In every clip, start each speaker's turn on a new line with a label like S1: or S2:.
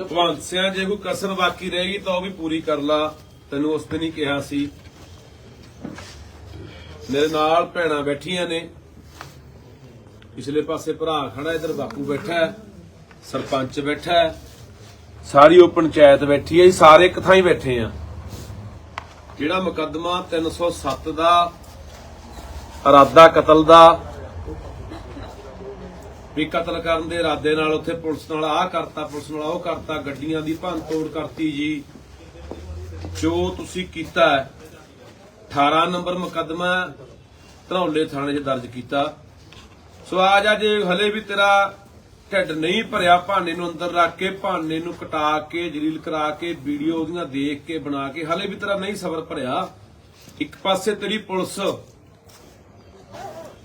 S1: ਭਗਵੰਤ ਸਿਆ ਜੇ ਕੋਈ ਕਸਰ ਬਾਕੀ ਰਹੇਗੀ ਤਾਂ ਉਹ ਵੀ ਪੂਰੀ ਕਰ ਲਾ। ਤੈਨੂੰ ਉਸ ਦਿਨ ਹੀ ਕਿਹਾ ਸੀ। ਮੇਰੇ ਨਾਲ ਭੈਣਾਂ ਬੈਠੀਆਂ ਨੇ। ਪਿਛਲੇ ਪਾਸੇ ਭਰਾ ਖੜਾ, ਇਧਰ ਬਾਪੂ ਬੈਠਾ ਹੈ। ਸਰਪੰਚ ਬੈਠਾ ਹੈ। ਸਾਰੀ ਉਹ ਪੰਚਾਇਤ ਬੈਠੀ ਹੈ। ਸਾਰੇ ਇੱਕ ਥਾਂ ਹੀ ਬੈਠੇ ਆ ਜਿਹੜਾ ਮੁਕੱਦਮਾ 307 ਦਾ ਇਰਾਦਾ ਕਤਲ ਦਾ ਵੀ ਕਤਲ ਕਰਨ ਦੇ ਇਰਾਦੇ ਨਾਲ ਉੱਥੇ ਪੁਲਿਸ ਨਾਲ, ਆਹ ਕਰਤਾ, ਪੁਲਿਸ ਨਾਲ ਉਹ ਕਰਤਾ, ਗੱਡੀਆਂ ਦੀ ਭੰਨ ਤੋੜ ਕਰਤੀ ਜੀ। ਜੋ ਤੁਸੀਂ ਕੀਤਾ 18 ਨੰਬਰ ਮੁਕੱਦਮਾ ਧਰੌਲੇ ਥਾਣੇ 'ਚ ਦਰਜ ਕੀਤਾ। ਸੋ ਆਜ ਅੱਜ ਹਲੇ ਵੀ ਤੇਰਾ ਢਿੱਡ ਨਹੀਂ ਭਰਿਆ ਭਾਨੇ ਨੂੰ ਅੰਦਰ ਰੱਖ ਕੇ, ਭਾਨੇ ਨੂੰ ਕਟਾ ਕੇ, ਜਲੀਲ ਕਰਾ ਕੇ, ਵੀਡੀਓ ਉਹਦੀਆਂ ਦੇਖ ਕੇ, ਬਣਾ ਕੇ, ਹਲੇ ਵੀ ਤੇਰਾ ਨਹੀਂ ਸਬਰ ਭਰਿਆ। ਇੱਕ ਪਾਸੇ ਤੇਰੀ ਪੁਲਿਸ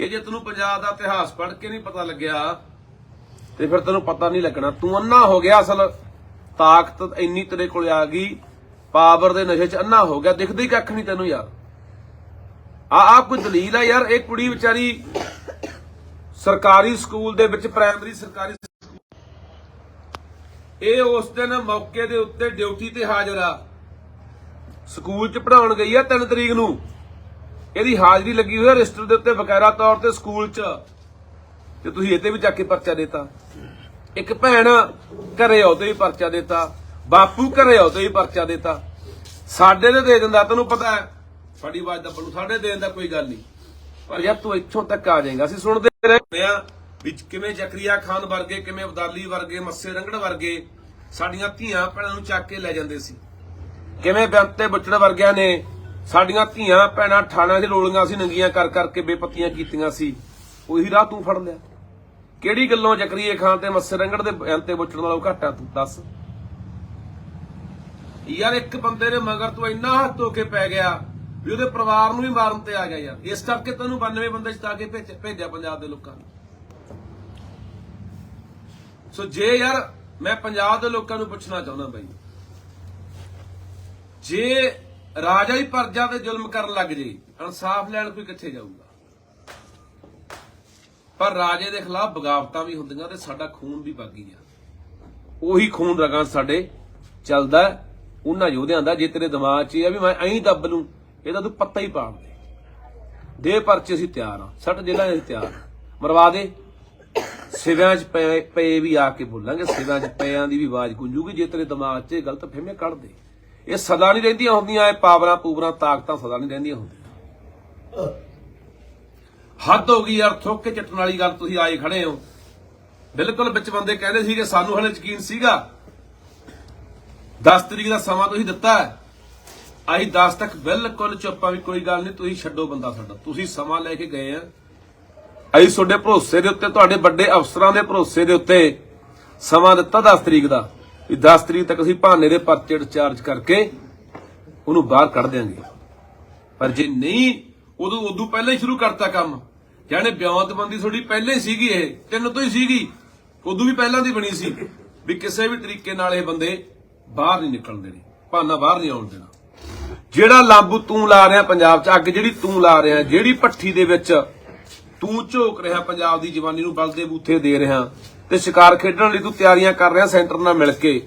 S1: ਇਹ ਜੇ ਤੈਨੂੰ ਪੰਜਾਬ ਦਾ ਇਤਿਹਾਸ ਪੜ੍ਹ ਕੇ ਨਹੀਂ ਪਤਾ ਲੱਗਿਆ, ਤੇ ਫਿਰ ਤੈਨੂੰ ਪਤਾ ਨਹੀਂ ਲੱਗਣਾ। ਤੂੰ ਅੰਨਾ ਹੋ ਗਿਆ ਅਸਲ। ਤਾਕਤ ਇੰਨੀ ਤੇਰੇ ਕੋਲ ਆ ਗਈ, ਪਾਵਰ ਦੇ ਨਸ਼ੇ 'ਚ ਅੰਨਾ ਹੋ ਗਿਆ। ਦਿਖਦਾ ਕੱਖ ਨਹੀਂ ਤੈਨੂੰ ਯਾਰ। ਆ ਆ ਕੋਈ ਦਲੀਲ ਆ ਯਾਰ? ਇਹ ਕੁੜੀ ਵਿਚਾਰੀ ਸਰਕਾਰੀ ਸਕੂਲ ਦੇ ਵਿੱਚ, ਪ੍ਰਾਇਮਰੀ ਸਰਕਾਰੀ ਇਹ ਉਸ ਦਿਨ ਮੌਕੇ ਦੇ ਉੱਤੇ ਡਿਊਟੀ ਤੇ ਹਾਜ਼ਰ ਆ। ਸਕੂਲ 'ਚ ਪੜਾਉਣ ਗਈ ਆ 3 ਤਰੀਕ ਨੂੰ। ਇਹਦੀ ਹਾਜ਼ਰੀ ਲੱਗੀ ਹੋਈ ਹੈ ਰਜਿਸਟਰ ਦੇ ਉੱਤੇ ਬਕਾਇਦਾ ਤੌਰ ਤੇ ਸਕੂਲ 'ਚ। ਤੇ ਤੁਸੀਂ ਇਹਤੇ ਵੀ ਜਾ ਕੇ ਪਰਚਾ ਦਿੱਤਾ। ਇੱਕ ਭੈਣ ਘਰੇ ਆਉ ਤੇ ਵੀ ਪਰਚਾ ਦਿੱਤਾ। ਬਾਪੂ ਘਰੇ ਆਉ ਤੇ ਵੀ ਪਰਚਾ ਦਿੱਤਾ। ਸਾਡੇ ਦੇ ਦੇ ਦਿੰਦਾ, ਤੈਨੂੰ ਪਤਾ ਹੈ। ਸਾਡੀ ਆਵਾਜ਼ ਦਾ ਬਲੂ, ਸਾਡੇ ਦੇਣ ਦਾ ਕੋਈ ਗੱਲ ਨਹੀਂ। ਪਰ ਯਾਰ ਤੂੰ ਇੱਥੋਂ ਤੱਕ ਆ ਜਾਏਗਾ। ਅਸੀਂ ਸੁਣਦੇ ਰਹੇ ਆ ਵਿੱਚ ਕਿਵੇਂ ਜ਼ਕਰੀਆ ਖਾਨ ਵਰਗੇ, ਕਿਵੇਂ ਅਬਦਾਲੀ ਵਰਗੇ, ਮੱਸੇ ਰੰਗੜ ਵਰਗੇ ਸਾਡੀਆਂ ਧੀਆਂ ਭੈਣਾਂ ਨੂੰ ਚੱਕ ਕੇ ਲੈ ਜਾਂਦੇ ਸੀ। ਕਿਵੇਂ ਬੰਤੇ ਬੁੱਚੜ ਵਰਗਿਆਂ ਨੇ ਸਾਡੀਆਂ ਧੀਆਂ, ਭੈਣਾਂ ਠਾਣਾਂ 'ਚ ਰੋਲੀਆਂ ਸੀ, ਨੰਗੀਆਂ ਕਰ ਕਰਕੇ ਬੇਪਤੀਆਂ ਕੀਤੀਆਂ ਸੀ। ਉਹੀ ਰਾਹ ਤੂੰ ਫੜ ਲਿਆ। ਕਿਹੜੀ ਗੱਲੋਂ ਜ਼ਕਰੀਏ ਖਾਨ ਤੇ ਮੱਸੇ ਰੰਗੜ ਦੇ ਬੰਤੇ ਬੁੱਚੜ ਨਾਲੋਂ ਘੱਟ ਤੂੰ? ਦੱਸ। ਯਾਰ ਇੱਕ ਬੰਦੇ ਨੇ ਮਗਰ ਤੂੰ ਇੰਨਾ ਹੱਥ ਧੋ ਕੇ ਪੈ ਗਿਆ ਵੀ ਉਹਦੇ ਪਰਿਵਾਰ ਨੂੰ ਵੀ ਮਾਰਨ ਤੇ ਆ ਗਿਆ ਯਾਰ। ਇਸ ਕਰਕੇ ਤੈਨੂੰ 92 ਬੰਦੇ ਜਿਤਾ ਕੇ ਭੇਜ- ਭੇਜਿਆ ਪੰਜਾਬ ਦੇ ਲੋਕਾਂ ਨੇ। ਸੋ ਜੇ ਯਾਰ ਮੈਂ ਪੰਜਾਬ ਦੇ ਲੋਕਾਂ ਨੂੰ ਪੁੱਛਣਾ ਚਾਹੁੰਦਾ ਬਾਈ, ਜੇ ਰਾਜਾ ਹੀ ਪਰਜਾ ਤੇ ਜ਼ੁਲਮ ਕਰਨ ਲੱਗ ਜੇ, ਇਨਸਾਫ ਲੈਣ ਕੋਈ ਕਿੱਥੇ ਜਾਊਗਾ? ਪਰ ਰਾਜੇ ਦੇ ਖਿਲਾਫ ਬਗਾਵਤਾਂ ਵੀ ਹੁੰਦੀਆਂ ਤੇ ਸਾਡਾ ਖੂਨ ਵੀ ਬਾਗੀ ਆ। ਉਹੀ ਖੂਨ ਰਗਾਂ ਸਾਡੇ ਚੱਲਦਾ, ਉਹਨਾਂ ਯੋਧਿਆਂ ਦਾ, ਜੇ ਤੇਰੇ ਦਿਮਾਗ 'ਚ ਇਹ ਵੀ ਮੈਂ ਐਂ ਦੱਬ ਲੂੰ, ਇਹਦਾ ਤੂੰ ਪੱਤਾ ਹੀ ਪਾੜ ਦੇ। ਦੇ ਪਰਚੇ ਅਸੀਂ ਤਿਆਰ ਆ, ਸੱਟ ਜ਼ਿਲ੍ਹਾ ਅਸੀਂ ਤਿਆਰ ਆ। ਮਰਵਾ ਦੇ। ਸਿਵਿਆਂ 'ਚ ਪਏ ਪਏ ਵੀ ਆ ਕੇ ਬੋਲਾਂਗੇ, ਸਿਵਿਆਂ 'ਚ ਪਿਆਂ ਦੀ ਵੀ ਆਵਾਜ਼ ਗੂੰਜੂਗੀ, ਜੇ ਤੇਰੇ ਦਿਮਾਗ 'ਚ ਗਲਤ ਫਹਿਮੀਆਂ ਕੱਢ ਦੇ। ਇਹ ਸਦਾ ਨਹੀਂ ਰਹਿੰਦੀਆਂ ਹੁੰਦੀਆਂ, ਇਹ ਪਾਵਰਾਂ ਪੂਵਰਾਂ, ਤਾਕਤਾਂ ਸਦਾ ਨਹੀਂ ਰਹਿੰਦੀਆਂ ਹੁੰਦੀਆਂ। ਹੱਦ ਹੋ ਗਈ ਯਾਰ, ਥੁੱਕ ਕੇ ਚੱਟਣ ਵਾਲੀ ਗੱਲ ਤੁਸੀਂ ਆਏ ਖੜੇ ਹੋ। ਬਿਲਕੁਲ ਵਿੱਚ ਬੰਦੇ ਕਹਿੰਦੇ ਸੀ ਕਿ ਸਾਨੂੰ ਹਲੇ ਯਕੀਨ ਸੀਗਾ। 10 ਤਰੀਕ ਦਾ ਸਮਾਂ ਤੁਸੀਂ ਦਿੱਤਾ ਅਸੀਂ ਆਈ 10 ਤੱਕ ਬਿਲਕੁਲ ਚੁੱਪਾਂ ਵੀ ਕੋਈ ਗੱਲ ਨਹੀਂ, ਤੁਸੀਂ ਛੱਡੋ ਬੰਦਾ ਸਾਡਾ। ਤੁਸੀਂ ਸਮਾਂ ਲੈ ਕੇ ਗਏ ਆ। ਅਸੀਂ ਤੁਹਾਡੇ ਭਰੋਸੇ ਦੇ ਉੱਤੇ, ਤੁਹਾਡੇ ਵੱਡੇ ਅਫਸਰਾਂ ਦੇ ਭਰੋਸੇ ਦੇ ਉੱਤੇ ਸਮਾਂ ਦਿੱਤਾ 10 ਤਰੀਕ ਦਾ। ਵੀ 10 ਤਰੀਕ ਤੱਕ ਅਸੀਂ ਭਾਨੇ ਦੇ ਪਰਚੇ ਚਾਰਜ ਕਰਕੇ ਉਹਨੂੰ ਬਾਹਰ ਕੱਢ ਦਿਆਂਗੇ। ਪਰ ਜੇ ਨਹੀਂ, ਉਦੋਂ ਉਦੋਂ ਪਹਿਲਾਂ ਹੀ ਸ਼ੁਰੂ ਕਰਤਾ ਕੰਮ। ਯਾਨੀ ਬਿਆਨਤਬੰਦੀ ਤੁਹਾਡੀ ਪਹਿਲਾਂ ਹੀ ਸੀਗੀ ਇਹ, ਤਿੰਨ ਤੋਂ ਹੀ ਸੀਗੀ। ਉਦੋਂ ਵੀ ਪਹਿਲਾਂ ਦੀ ਬਣੀ ਸੀ ਵੀ ਕਿਸੇ ਵੀ ਤਰੀਕੇ ਨਾਲ ਇਹ ਬੰਦੇ ਬਾਹਰ ਨਹੀਂ ਨਿਕਲਣ ਦੇਣੇ, ਭਾਨਾ ਬਾਹਰ ਨਹੀਂ ਆਉਣ ਦੇਣਾ। ਜਿਹੜਾ ਲਾਂਬੂ ਤੂੰ ਲਾ ਰਿਹਾ ਪੰਜਾਬ 'ਚ, ਅੱਗ ਜਿਹੜੀ ਤੂੰ ਲਾ ਰਿਹਾ, ਜਿਹੜੀ ਭੱਠੀ ਦੇ ਵਿੱਚ ਤੂੰ ਝੋਕ ਰਿਹਾ, ਪੰਜਾਬ ਦੀ ਜਵਾਨੀ ਨੂੰ ਬਲਦੇ ਬੂਥੇ ਦੇ ਰਿਹਾ ਤੇ ਸ਼ਿਕਾਰ ਖੇਡਣ ਲਈ ਤੂੰ ਤਿਆਰੀਆਂ ਕਰ ਰਿਹਾ, ਸੈਂਟਰ ਨਾਲ ਮਿਲ ਕੇ।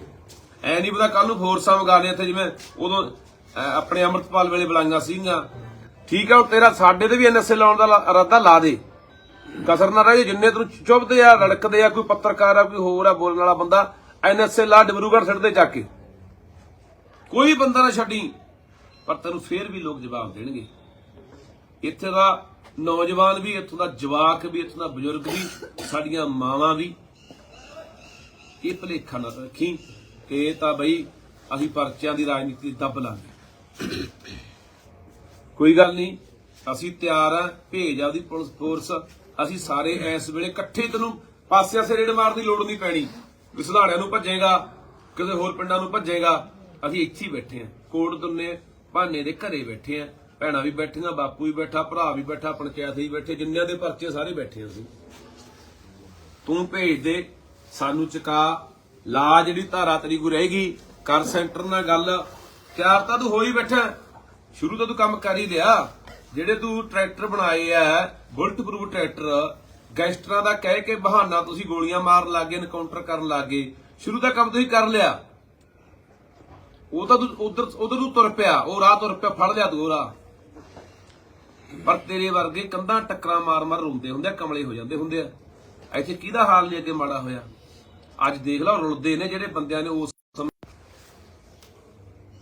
S1: ਐ ਨਹੀਂ ਪਤਾ ਕੱਲ ਨੂੰ ਫੋਰਸਾਂ ਮੰਗਾ ਲਿਆ ਇੱਥੇ ਜਿਵੇਂ ਉਦੋਂ ਆਪਣੇ ਅਮਰਤਪਾਲ ਵੇਲੇ ਬੁਲਾਈਆਂ ਸੀਗੀਆਂ। ਠੀਕ ਆ ਉਹ ਤੇਰਾ ਸਾਡੇ ਤੇ ਵੀ ਐਨਐਸਏ ਲਾਉਣ ਦਾ ਇਰਾਦਾ ਲਾ ਦੇ। ਕਸਰ ਨਾ ਰਹੇ ਜਿੰਨੇ ਤੈਨੂੰ ਚੁੱਭਦੇ ਆ, ਰੜਕਦੇ ਆ, ਕੋਈ ਪੱਤਰਕਾਰ ਆ, ਕੋਈ ਹੋਰ ਆ, ਬੋਲਣ ਵਾਲਾ ਬੰਦਾ ਐਨਐਸਏ ਲਾ ਡਬਰੂਗੜ੍ਹ ਸਿੱਟਦੇ ਚੱਕ ਕੇ। ਕੋਈ ਬੰਦਾ ਨਾ ਛੱਡੀ, ਪਰ ਤੈਨੂੰ ਫੇਰ ਵੀ ਲੋਕ ਜਵਾਬ ਦੇਣਗੇ। ਇੱਥੇ ਦਾ ਨੌਜਵਾਨ ਵੀ, ਇੱਥੋਂ ਦਾ ਜਵਾਕ ਵੀ, ਇੱਥੋਂ ਦਾ ਬਜ਼ੁਰਗ ਵੀ, ਸਾਡੀਆਂ ਮਾਵਾਂ ਵੀ। ਇਹ ਭਲੇਖਾ ਨਾ ਰੱਖੀ ਕਿ ਇਹ ਤਾਂ ਬਈ ਅਸੀਂ ਪਰਚਿਆਂ ਦੀ ਰਾਜਨੀਤੀ ਦੱਬ ਲਾਂਗੇ। ਕੋਈ ਗੱਲ ਨਹੀਂ, ਅਸੀਂ ਤਿਆਰ ਆ, ਭੇਜ ਆਪਦੀ ਪੁਲਿਸ ਫੋਰਸ। ਅਸੀਂ ਸਾਰੇ ਇਸ ਵੇਲੇ ਇਕੱਠੇ ਤੈਨੂੰ ਪਾਸੇ ਆਸੇ ਰੇਡ ਮਾਰਨ ਦੀ ਲੋੜ ਨਹੀਂ ਪੈਣੀ। ਕਿ ਸੁਧਾੜਿਆਂ ਨੂੰ ਭੱਜੇਗਾ, ਕਿਸੇ ਹੋਰ ਪਿੰਡਾਂ ਨੂੰ ਭੱਜੇਗਾ। ਅਸੀਂ ਇੱਥੇ ਹੀ ਬੈਠੇ ਆ, ਕੋਟ ਦੁੰਨੇ ਭਾਨੇ ਦੇ ਘਰੇ ਬੈਠੇ ਆ। ਭੈਣਾਂ ਵੀ ਬੈਠੀਆਂ, ਬਾਪੂ ਵੀ ਬੈਠਾ, ਭਰਾ ਵੀ ਬੈਠਾ, ਪੰਚਾਇਤ ਵੀ ਬੈਠੇ, ਜਿੰਨਿਆਂ ਦੇ ਪਰਚੇ ਸਾਰੇ ਬੈਠੇ ਅਸੀਂ। ਤੂੰ ਭੇਜ ਦੇ ਸਾਨੂੰ ਚੁਕਾ, ਲਾ ਜਿਹੜੀ ਧਾਰਾ ਤੇਰੀ ਕੋ ਰਹੇਗੀ, ਕਰ ਸੈਂਟਰ ਨਾਲ ਗੱਲ। ਤਿਆਰ ਤਾਂ ਤੂੰ ਹੋਈ ਬੈਠਾ। ਸ਼ੁਰੂ ਤੋਂ ਤੂੰ ਕੰਮ ਕਰ ਹੀ ਲਿਆ। ਜਿਹੜੇ ਤੂੰ ਟਰੈਕਟਰ ਬਣਾਏ ਆ ਬੁਲਟ ਪ੍ਰੂਫ ਟਰੈਕਟਰ, ਗੈਂਗਸਟਰਾਂ ਦਾ ਕਹਿ ਕੇ ਬਹਾਨਾ ਤੁਸੀਂ ਗੋਲੀਆਂ ਮਾਰਨ ਲੱਗੇ ਐਨਕਾਊਂਟਰ ਕਰਨ ਲੱਗੇ। ਸ਼ੁਰੂ ਦਾ ਕੰਮ ਤੁਸੀਂ ਕਰ ਲਿਆ। ਉਹ ਤਾਂ ਤੂੰ ਉਧਰ ਉਧਰ ਨੂੰ ਤੁਰ ਪਿਆ, ਉਹ ਰਾਹ ਤੁਰ ਪਿਆ, ਫੜ ਲਿਆ ਤੂੰ ਰਾਹ। ਪਰ ਤੇਰੇ ਵਰਗੇ ਕੰਧਾਂ ਟੱਕਰਾਂ ਮਾਰ ਮਾਰ ਰੋਂਦੇ ਹੁੰਦੇ ਕਮਲੇ ਹੋ ਜਾਂਦੇ ਹੁੰਦੇ ਆ। ਇੱਥੇ ਕਿਹਦਾ ਹਾਲ ਜੇ ਅੱਗੇ ਮਾੜਾ ਹੋਇਆ? ਅੱਜ ਦੇਖ ਲਓ ਰੁਲਦੇ ਨੇ ਜਿਹੜੇ ਬੰਦਿਆਂ ਨੇ ਉਸ